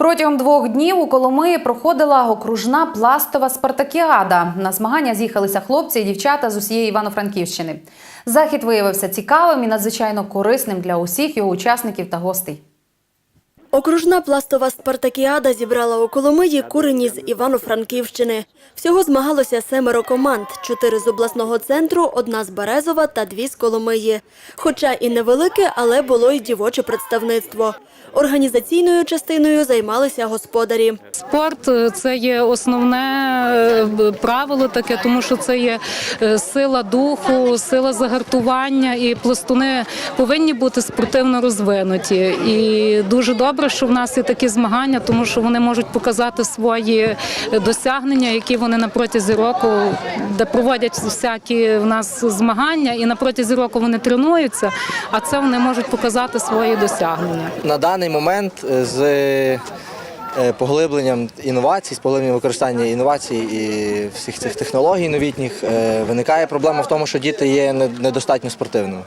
Протягом двох днів у Коломиї проходила окружна пластова спартакіада. На змагання з'їхалися хлопці і дівчата з усієї Івано-Франківщини. Захід виявився цікавим і надзвичайно корисним для усіх його учасників та гостей. Окружна пластова спартакіада зібрала у Коломиї курені з Івано-Франківщини. Всього змагалося семеро команд: чотири з обласного центру, одна з Березова та дві з Коломиї. Хоча і невелике, але було й дівоче представництво. Організаційною частиною займалися господарі. Спорт е, це є основне е, правило таке, тому що це є е, сила духу, сила загартування, і пластуни повинні бути спортивно розвинуті. І дуже добре, що в нас є такі змагання, тому що вони можуть показати свої е, досягнення, які вони на протязі року, де проводять всякі в нас змагання, і на протязі року вони тренуються, а це вони можуть показати свої досягнення. На даний момент е, з е, поглибленням інновацій, з поглибленням використання інновацій і всіх цих технологій новітніх виникає проблема в тому, що діти є недостатньо спортивними.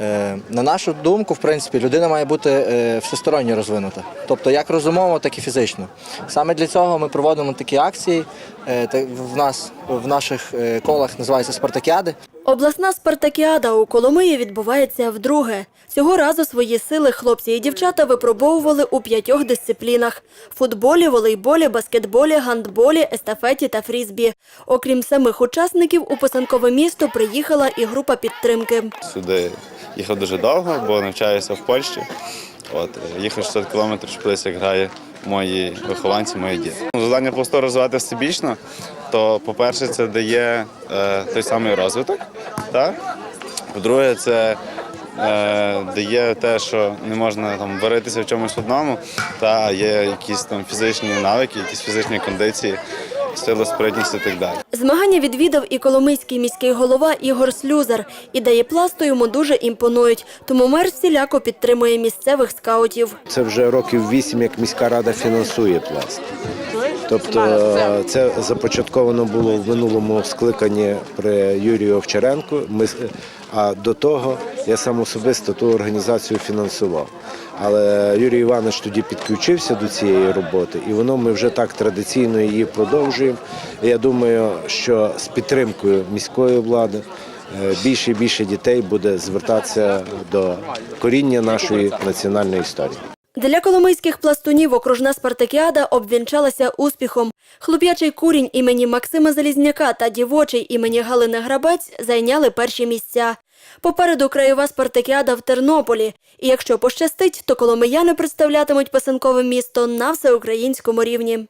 Е, На нашу думку, в принципі, людина має бути е, всесторонньо розвинута, тобто як розумово, так і фізично. Саме для цього ми проводимо такі акції. е, В нас в наших колах називаються спартакіади. Обласна спартакіада у Коломиї відбувається вдруге. Цього разу свої сили хлопці і дівчата випробовували у п'ятьох дисциплінах: футболі, волейболі, баскетболі, гандболі, естафеті та фрізбі. Окрім самих учасників, у писанкове місто приїхала і група підтримки. Сюди їхав дуже довго, бо навчаюся в Польщі. От, їхав 600 кілометрів, подивитися, як грає мої вихованці, мої діти. Ну, Завдання просто розвивати всебічно, то, по-перше, це дає е, той самий розвиток. По-друге, це е, дає те, що не можна там варитися в чомусь одному, та є якісь там фізичні навики, якісь фізичні кондиції, сила, спритність і так далі. Змагання відвідав і коломийський міський голова Ігор Слюзар. Ідеї пласту йому дуже імпонують, тому мер всіляко підтримує місцевих скаутів. Це вже років вісім, як міська рада фінансує пласт. Тобто це започатковано було в минулому скликанні при Юрію Овчаренку. Ми, а до того я сам особисто ту організацію фінансував. Але Юрій Іванович тоді підключився до цієї роботи, і воно ми вже так традиційно її продовжуємо. Я думаю, що з підтримкою міської влади е, більше і більше дітей буде звертатися до коріння нашої національної історії. Для коломийських пластунів окружна спартакіада обвінчалася успіхом. Хлоп'ячий курінь імені Максима Залізняка та дівочий імені Галини Грабець зайняли перші місця. Попереду краєва спартакіада в Тернополі. І якщо пощастить, то коломияни представлятимуть писанкове місто на всеукраїнському рівні.